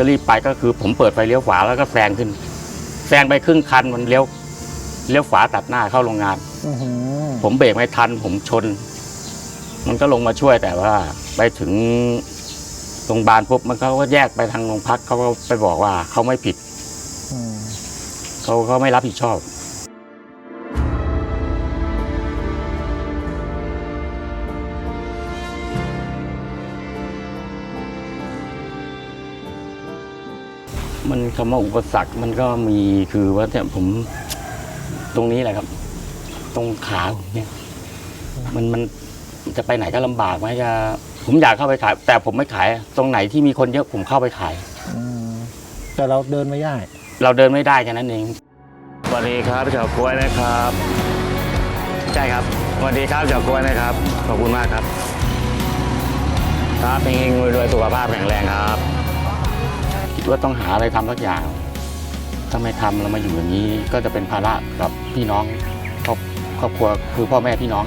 จะรีบไปก็คือผมเปิดไฟเลี้ยวขวาแล้วก็แซงขึ้น แซงไปครึ่งคันมันเลี้ยวเลี้ยวขวาตัดหน้าเข้าโรงงานอื้อหือผมเบรกไม่ทัน ผมชน มันก็ลงมาช่วยแต่ว่า ไปถึงโรงพยาบาลปุ๊บมันเขาก็แยกไปทางโรงพักเขาก็ไปบอกว่าเขาไม่ผิดอืมเขาเขาไม่รับผิดชอบ มันคำว่าอุปสรรคมันก็มีคือว่าเนี่ยผมตรงนี้แหละครับ ตรงขาผมเนี่ย มันมันจะไปไหนก็ลำบากไหมจะ ผมอยากเข้าไปขาย แต่ผมไม่ขาย ตรงไหนที่มีคนเยอะผมเข้าไปขายอืมแต่เราเดินไม่ได้ เราเดินไม่ได้แค่นั้นเองสวัสดีครับเฉากล้วยนะครับ ใช่ครับสวัสดีครับเฉากล้วยนะครับ ขอบคุณมากครับ ครับเฮงๆรวยๆสุขภาพแข็งแรงครับคิด ว่าต้องหาอะไรทำสักอย่างถ้าไม่ทำเรามาอยู่อย่างนี้ ก็จะเป็นภาระกับพี่น้องครอบครอบครัวคือพ่อแม่พี่น้อง